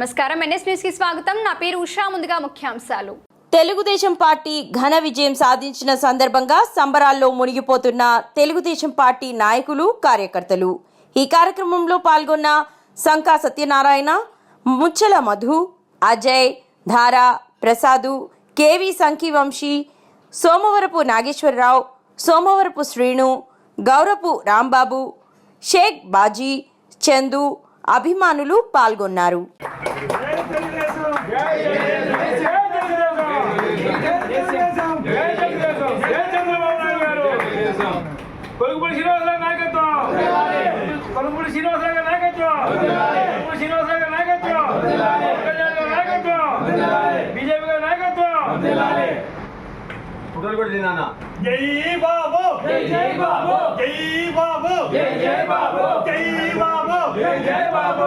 నమస్కారం. ఎన్ఎస్ న్యూస్కి స్వాగతం. నా పేరు ఉషా. ముందుగా ముఖ్యాంశాలు. తెలుగుదేశం పార్టీ ఘన విజయం సాధించిన సందర్భంగా సంబరాల్లో మునిగిపోతున్న తెలుగుదేశం పార్టీ నాయకులు కార్యకర్తలు. ఈ కార్యక్రమంలో పాల్గొన్న సంకా సత్యనారాయణ ముచ్చల మధు అజయ్ ధారా ప్రసాదు కేవి సంఖీవంశీ సోమవరపు నాగేశ్వరరావు సోమవరపు శ్రీను గౌరపు రాంబాబు షేక్ బాజీ చందు అభిమానులు పాల్గొన్నారు. కొలుగుపూడి శ్రీనివాసరావు నాయకత్వం. కొలుగుపూడి శ్రీనివాసరావు గారి నాయకత్వం. కొలుగుపూడి శ్రీనివాసరావు గారి నాయకత్వం. నాయకత్వం. బీజేపీ గారి నాయకత్వం. ఫోటోలు కూడా తిన్నానా జై బాబు. జై జై బాబు. జై బాబు. జై జై బాబు. జై బాబు. జై జై బాబు.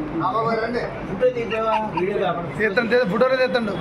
తీర్థండి ఫోటోలు తీర్థండు